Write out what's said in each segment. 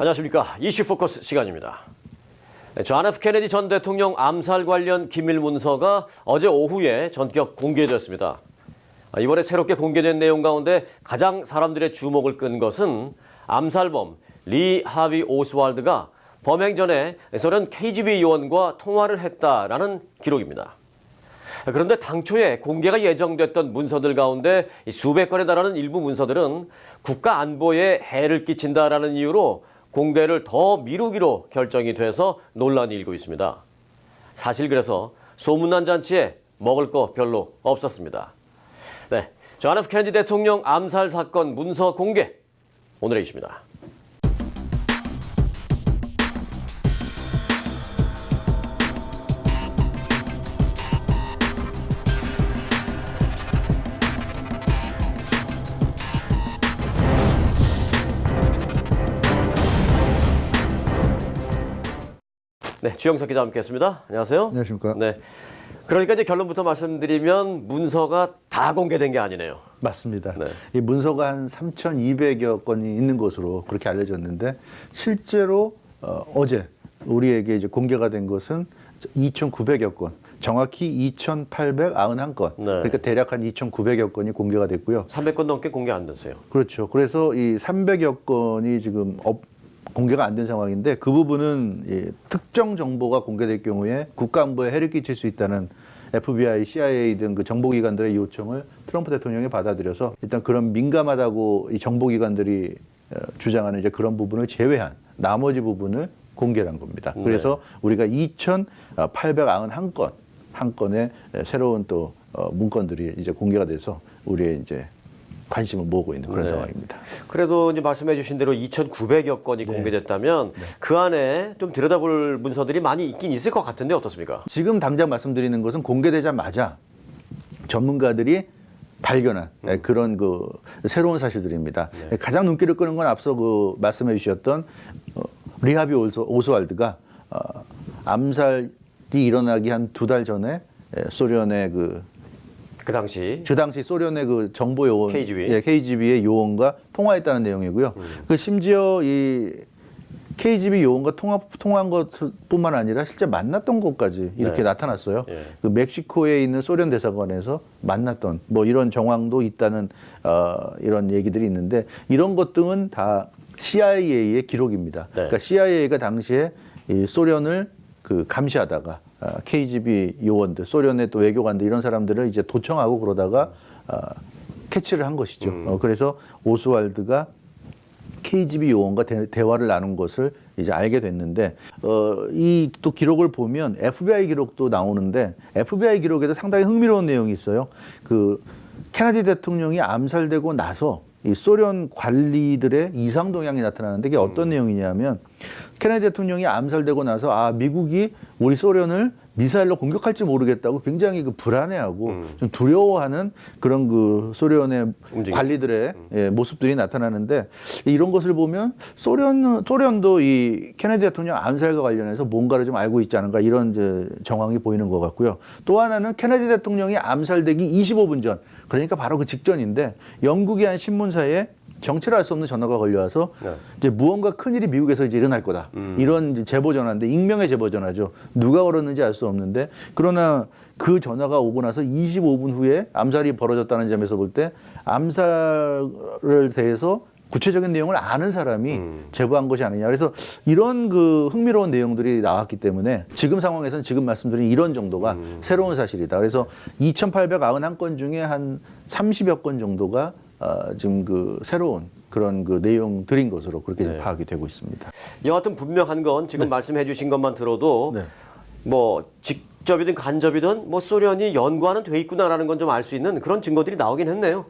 안녕하십니까. 이슈 포커스 시간입니다. 네, 존 F 케네디 전 대통령 암살 관련 기밀 문서가 어제 오후에 전격 공개됐습니다. 아, 이번에 새롭게 공개된 내용 가운데 가장 사람들의 주목을 끈 것은 암살범 리 하비 오스왈드가 범행 전에 소련 KGB 요원과 통화를 했다라는 기록입니다. 그런데 당초에 공개가 예정됐던 문서들 가운데 이 수백 건에 달하는 일부 문서들은 국가 안보에 해를 끼친다라는 이유로 공개를 더 미루기로 결정이 돼서 논란이 일고 있습니다. 사실 그래서 소문난 잔치에 먹을 거 별로 없었습니다. 네, 존 F 케네디 대통령 암살 사건 문서 공개 오늘의 이슈입니다. 네, 주영석 기자 함께했습니다. 안녕하세요. 안녕하십니까. 네. 그러니까 이제 결론부터 말씀드리면 문서가 다 공개된 게 아니네요. 맞습니다. 네. 이 문서가 한 3,200여 건이 있는 것으로 그렇게 알려졌는데 실제로 어, 어제 우리에게 이제 공개가 된 것은 2,900여 건, 정확히 2,891건. 네. 그러니까 대략 한 2,900여 건이 공개가 됐고요. 300건 넘게 공개 안 됐어요. 그렇죠. 그래서 이 300여 건이 지금 업, 공개가 안 된 상황인데 그 부분은 이 특정 정보가 공개될 경우에 국가 안보에 해를 끼칠 수 있다는 FBI, CIA 등 그 정보기관들의 요청을 트럼프 대통령이 받아들여서 일단 그런 민감하다고 이 정보기관들이 어, 주장하는 이제 그런 부분을 제외한 나머지 부분을 공개한 겁니다. 그래서 우리가 2,891건 한 건의 새로운 또 어, 문건들이 이제 공개가 돼서 우리의 이제 관심을 모으고 있는 그런 네. 상황입니다. 그래도 이제 말씀해 주신 대로 2,900여 건이 공개됐다면 그 안에 좀 들여다볼 문서들이 많이 있긴 있을 것 같은데 어떻습니까? 지금 당장 말씀드리는 것은 공개되자마자 전문가들이 발견한 네, 그런 그 새로운 사실들입니다. 가장 눈길을 끄는 건 앞서 그 말씀해 주셨던 어, 리하비 오스- 오스왈드가 어, 암살이 일어나기 한 두 달 전에 에, 소련의 그 그 당시 그 당시 소련의 그 정보 요원, KGB. 예, KGB의 요원과 통화했다는 내용이고요. 그 심지어 이 KGB 요원과 통화 통화한 것뿐만 아니라 실제 만났던 것까지 이렇게 네. 나타났어요. 예. 그 멕시코에 있는 소련 대사관에서 만났던 뭐 이런 정황도 있다는 어, 이런 얘기들이 있는데 이런 것 등은 다 CIA의 기록입니다. 네. 그러니까 CIA가 당시에 이 소련을 그 감시하다가 아, KGB 요원들, 소련의 또 외교관들 이런 사람들을 이제 도청하고 그러다가 아, 캐치를 한 것이죠. 어, 그래서 오스왈드가 KGB 요원과 대, 화를 나눈 것을 이제 알게 됐는데 어, 이 또 기록을 보면 FBI 기록도 나오는데 FBI 기록에도 상당히 흥미로운 내용이 있어요. 그 케네디 대통령이 암살되고 나서 이 소련 관리들의 이상 동향이 나타나는데 이게 어떤 내용이냐면 케네디 대통령이 암살되고 나서 아 미국이 우리 소련을 미사일로 공격할지 모르겠다고 굉장히 그 불안해하고 좀 두려워하는 그런 그 소련의 움직임. 관리들의 예, 모습들이 나타나는데 이런 것을 보면 소련 소련도 이 케네디 대통령 암살과 관련해서 뭔가를 좀 알고 있지 않은가 이런 이제 정황이 보이는 것 같고요. 또 하나는 케네디 대통령이 암살되기 25분 전 그러니까 바로 그 직전인데 영국의 한 신문사에 정체를 알 수 없는 전화가 걸려와서 네. 이제 무언가 큰 일이 미국에서 이제 일어날 거다. 이런 이제 제보 전화인데 익명의 제보 전화죠. 누가 걸었는지 알 수 없는데 그러나 그 전화가 오고 나서 25분 후에 암살이 벌어졌다는 점에서 볼 때 암살을 대해서 구체적인 내용을 아는 사람이 제보한 것이 아니냐. 그래서 이런 그 흥미로운 내용들이 나왔기 때문에 지금 상황에서는 지금 말씀드린 이런 정도가 새로운 사실이다. 그래서 2,891건 중에 한 30여 건 정도가 어, 지금 그 새로운 그런 그 내용들인 것으로 그렇게 지금 파악이 되고 있습니다. 여하튼 분명한 건 지금 말씀해 주신 것만 들어도 네. 뭐 직접이든 간접이든 뭐 소련이 연구하는 돼 있구나라는 건 좀 알 수 있는 그런 증거들이 나오긴 했네요.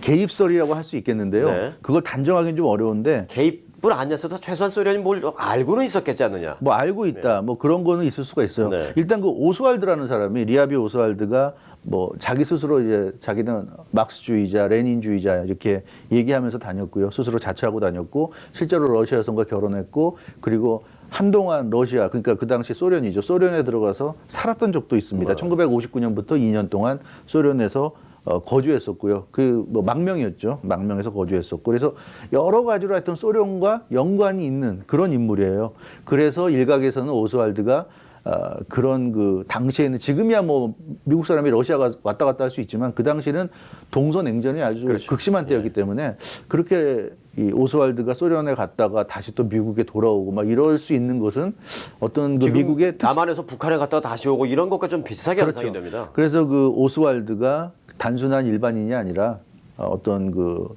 개입설이라고 할 수 있겠는데요. 네. 그걸 단정하기는 좀 어려운데 개입을 안 했어도 최소한 소련이 뭘 알고는 있었겠지 않느냐. 뭐 알고 있다 뭐 그런 거는 있을 수가 있어요. 네. 일단 그 오스왈드라는 사람이 리아비 오스왈드가 뭐 자기 스스로 이제 자기는 막스주의자, 레닌주의자 이렇게 얘기하면서 다녔고요. 스스로 자처하고 다녔고 실제로 러시아 여성과 결혼했고 그리고 한동안 러시아 그러니까 그 당시 소련이죠. 소련에 들어가서 살았던 적도 있습니다. 1959년부터 2년 동안 소련에서 어, 거주했었고요. 그 뭐 망명이었죠. 망명에서 거주했었고 그래서 여러 가지로 하여튼 소련과 연관이 있는 그런 인물이에요. 그래서 일각에서는 오스왈드가 어, 그런 그 당시에는 지금이야 뭐 미국 사람이 러시아가 왔다 갔다 할 수 있지만 그 당시에는 동서 냉전이 아주 극심한 때였기 때문에 그렇게 이 오스왈드가 소련에 갔다가 다시 또 미국에 돌아오고 막 이럴 수 있는 것은 어떤 그 미국의 특- 남한에서 북한에 갔다가 다시 오고 이런 것과 좀 비슷하게 연상이 됩니다. 그래서 그 오스왈드가 단순한 일반인이 아니라 어, 어떤 그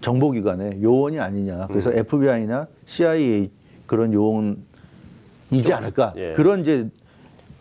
정보기관의 요원이 아니냐. 그래서 음. FBI나 CIA 그런 요원이지 않을까. 예. 그런 이제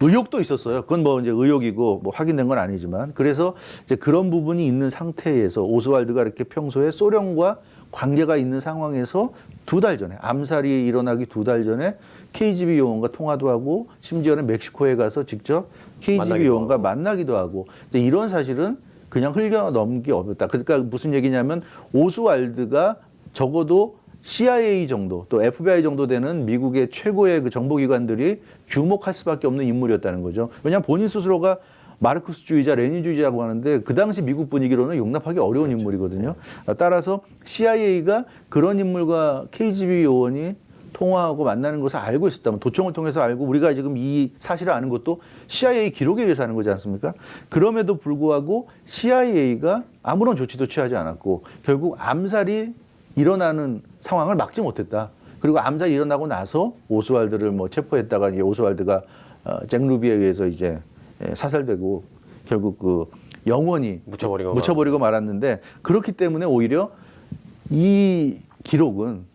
의혹도 있었어요. 그건 뭐 이제 의혹이고 뭐 확인된 건 아니지만 그래서 이제 그런 부분이 있는 상태에서 오스왈드가 이렇게 평소에 소련과 관계가 있는 상황에서 두 달 전에 암살이 일어나기 두 달 전에 KGB 요원과 통화도 하고 심지어는 멕시코에 가서 직접 KGB 만나기도 요원과 하고. 만나기도 하고 이런 사실은 그냥 흘겨 넘기 어렵다. 그러니까 무슨 얘기냐면 오스왈드가 적어도 CIA 정도 또 FBI 정도 되는 미국의 최고의 그 정보기관들이 주목할 수밖에 없는 인물이었다는 거죠. 왜냐하면 본인 스스로가 마르크스주의자, 레닌주의자라고 하는데 그 당시 미국 분위기로는 용납하기 어려운 인물이거든요. 따라서 CIA가 그런 인물과 KGB 요원이 통화하고 만나는 것을 알고 있었다면 도청을 통해서 알고 우리가 지금 이 사실을 아는 것도 CIA 기록에 의해서 아는 거지 않습니까? 그럼에도 불구하고 CIA가 아무런 조치도 취하지 않았고 결국 암살이 일어나는 상황을 막지 못했다. 그리고 암살이 일어나고 나서 오스왈드를 뭐 체포했다가 이제 오스왈드가 어, 잭 루비에 의해서 이제 예, 사살되고 결국 그 영원히 묻혀버리고 묻혀버리고 말았는데 그렇기 때문에 오히려 이 기록은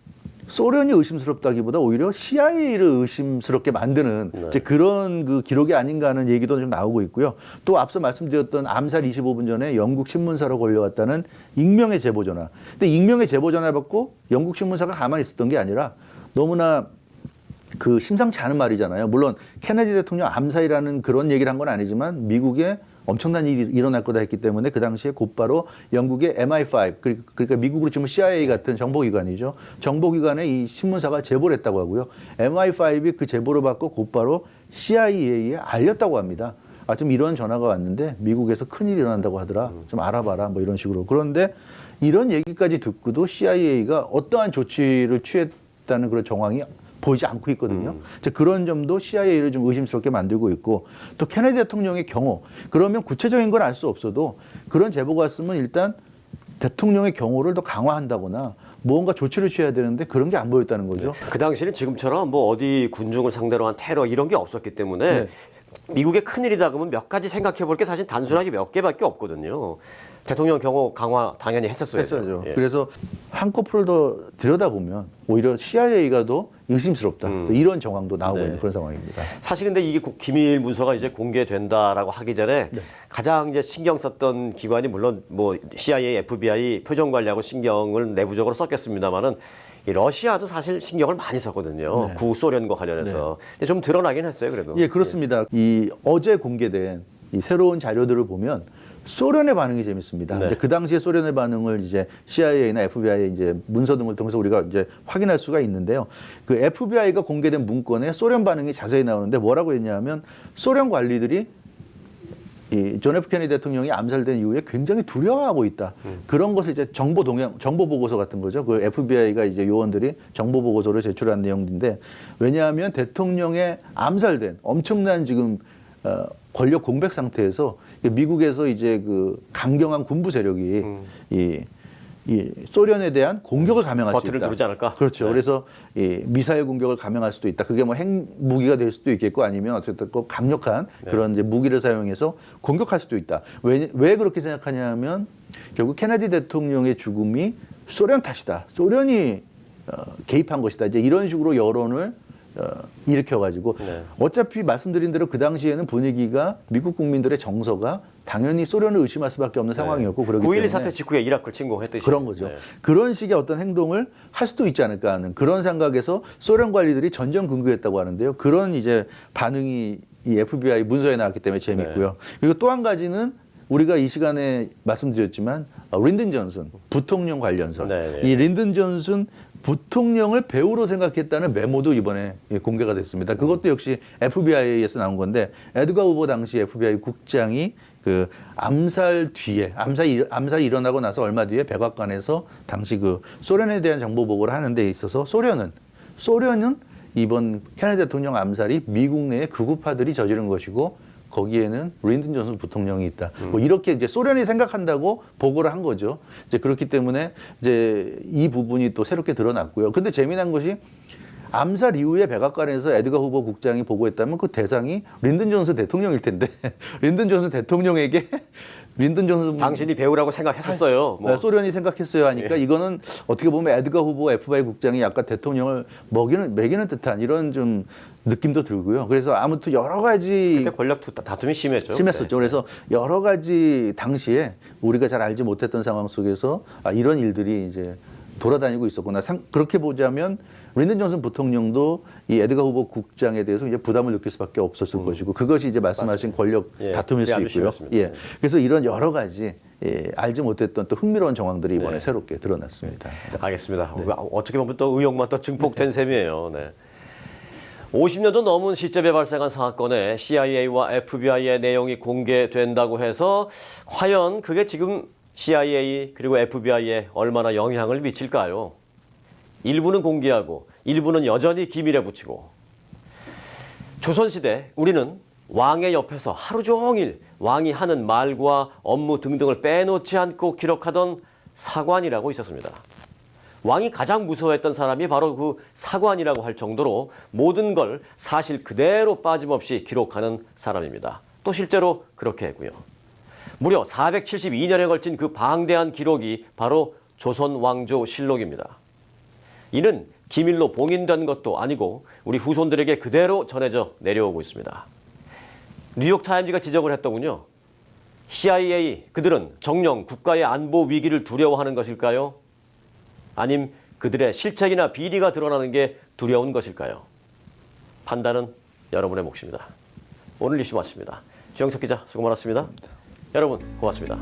소련이 의심스럽다기보다 오히려 CIA를 의심스럽게 만드는 네. 이제 그런 그 기록이 아닌가 하는 얘기도 좀 나오고 있고요. 또 앞서 말씀드렸던 암살 25분 전에 영국 신문사로 걸려왔다는 익명의 제보 전화. 근데 익명의 제보 전화 받고 영국 신문사가 가만히 있었던 게 아니라 너무나 그 심상치 않은 말이잖아요. 물론 케네디 대통령 암살이라는 그런 얘기를 한 건 아니지만 미국에 엄청난 일이 일어날 거다 했기 때문에 그 당시에 곧바로 영국의 MI5 그러- 그러니까 미국으로 치면 CIA 같은 정보기관이죠. 정보기관에 이 신문사가 제보를 했다고 하고요. MI5이 그 제보를 받고 곧바로 CIA에 알렸다고 합니다. 아, 좀 이런 전화가 왔는데 미국에서 큰일이 일어난다고 하더라. 좀 알아봐라. 뭐 이런 식으로. 그런데 이런 얘기까지 듣고도 CIA가 어떠한 조치를 취했다는 그런 정황이 보이지 않고 있거든요. 이제 그런 점도 CIA를 좀 의심스럽게 만들고 있고 또 케네디 대통령의 경우 그러면 구체적인 건알수 없어도 그런 제보가 왔으면 일단 대통령의 경호를 더 강화한다거나 무언가 조치를 취해야 되는데 그런 게 안 보였다는 거죠. 그 당시는 지금처럼 뭐 어디 군중을 상대로 한 테러 이런 게 없었기 때문에 네. 미국의 큰일이다 그러면 몇 가지 생각해 볼 게 사실 단순하게 몇 개밖에 없거든요. 대통령 경호 강화 당연히 했었어야죠. 했어야죠. 예. 그래서 한꺼풀 더 들여다보면 오히려 CIA가 더 의심스럽다. 또 이런 정황도 나오고 음. 네. 있는 그런 상황입니다. 사실 근데 이게 고- 기밀 문서가 이제 공개된다라고 하기 전에 네. 가장 이제 신경 썼던 기관이 물론 뭐 CIA, FBI 표정 관리하고 신경을 내부적으로 썼겠습니다만은 이 러시아도 사실 신경을 많이 썼거든요. 구소련과 관련해서. 근데 좀 드러나긴 했어요, 그래도. 네. 예, 그렇습니다. 이 어제 공개된 이 새로운 자료들을 보면 소련의 반응이 재밌습니다. 네. 이제 그 당시에 소련의 반응을 이제 CIA나 FBI 이제 문서 등을 통해서 우리가 이제 확인할 수가 있는데요. 그 FBI가 공개된 문건에 소련 반응이 자세히 나오는데 뭐라고 했냐면 소련 관리들이 이존 F 케네디 대통령이 암살된 이후에 굉장히 두려워하고 있다. 그런 것을 이제 정보 동향, 정보 보고서 같은 거죠. 그 FBI가 이제 요원들이 정보 보고서를 제출한 내용인데 왜냐하면 대통령의 암살된 엄청난 지금 어, 권력 공백 상태에서 미국에서 이제 그 강경한 군부 세력이 이, 이 소련에 대한 공격을 감행할 수 버튼을 있다. 누르지 않을까? 그렇죠. 네. 그래서 이 미사일 공격을 감행할 수도 있다. 그게 뭐 핵무기가 될 수도 있겠고 아니면 어쨌든 꼭 강력한 네. 그런 이제 무기를 사용해서 공격할 수도 있다. 왜, 왜 그렇게 생각하냐면 결국 케네디 대통령의 죽음이 소련 탓이다. 소련이 어, 개입한 것이다. 이제 이런 식으로 여론을 어, 일으켜가지고 네. 어차피 말씀드린 대로 그 당시에는 분위기가 미국 국민들의 정서가 당연히 소련을 의심할 수밖에 없는 상황이었고 그렇기 9.12 때문에 사태 직후에 이라크를 침공했듯이. 그런 거죠. 네. 그런 식의 어떤 행동을 할 수도 있지 않을까 하는 그런 생각에서 소련 관리들이 전전긍긍했다고 하는데요. 그런 이제 반응이 이 FBI 문서에 나왔기 때문에 재밌고요. 네. 그리고 또 한 가지는 우리가 이 시간에 말씀드렸지만 어, 린든 존슨 부통령 관련서 네, 네. 이 린든 존슨 부통령을 배우로 생각했다는 메모도 이번에 예, 공개가 됐습니다. 그것도 역시 FBI에서 나온 건데 에드가 우버 당시 FBI 국장이 그 암살 뒤에 암살 일- 암살이 일어나고 나서 얼마 뒤에 백악관에서 당시 그 소련에 대한 정보 보고를 하는 데 있어서 소련은 소련은 이번 케네디 대통령 암살이 미국 내의 극우파들이 저지른 것이고 거기에는 린든 존슨 부통령이 있다. 뭐 이렇게 이제 소련이 생각한다고 보고를 한 거죠. 이제 그렇기 때문에 이제 이 부분이 또 새롭게 드러났고요. 근데 재미난 것이 암살 이후에 백악관에서 에드가 후보 국장이 보고했다면 그 대상이 린든 존슨 대통령일 텐데 린든 존슨 대통령에게 린든 존슨 당신이 배우라고 생각했었어요. 뭐. 네, 소련이 생각했어요 하니까 이거는 어떻게 보면 에드가 후보 FBI 국장이 약간 대통령을 먹이는 매기는 듯한 이런 좀 느낌도 들고요. 그래서 아무튼 여러 가지 그때 권력 두- 다툼이 심했죠. 심했었죠. 그래서 여러 가지 당시에 우리가 잘 알지 못했던 상황 속에서 아, 이런 일들이 이제 돌아다니고 있었구나. 상- 그렇게 보자면 린든 존슨 부통령도 이 에드가 후보 국장에 대해서 이제 부담을 느낄 수밖에 없었을 것이고 그것이 이제 말씀하신 권력 예, 다툼일 그게 수 있고요. 심했습니다. 예. 그래서 이런 여러 가지 예, 알지 못했던 또 흥미로운 정황들이 이번에 네. 새롭게 드러났습니다. 알겠습니다. 어떻게 보면 또 의혹만 또 증폭된 셈이에요. 네. 50년도 넘은 시점에 발생한 사건에 CIA와 FBI의 내용이 공개된다고 해서 과연 그게 지금 CIA 그리고 FBI에 얼마나 영향을 미칠까요? 일부는 공개하고 일부는 여전히 기밀에 붙이고 조선시대 우리는 왕의 옆에서 하루 종일 왕이 하는 말과 업무 등등을 빼놓지 않고 기록하던 사관이라고 있었습니다. 왕이 가장 무서워했던 사람이 바로 그 사관이라고 할 정도로 모든 걸 사실 그대로 빠짐없이 기록하는 사람입니다. 또 실제로 그렇게 했고요. 무려 472년에 걸친 그 방대한 기록이 바로 조선 왕조 실록입니다. 이는 기밀로 봉인된 것도 아니고 우리 후손들에게 그대로 전해져 내려오고 있습니다. 뉴욕 타임즈가 지적을 했더군요. CIA 그들은 정령 국가의 안보 위기를 두려워하는 것일까요? 아님 그들의 실책이나 비리가 드러나는 게 두려운 것일까요? 판단은 여러분의 몫입니다. 오늘 이슈 마칩니다. 주영석 기자 수고 많았습니다. 여러분 고맙습니다.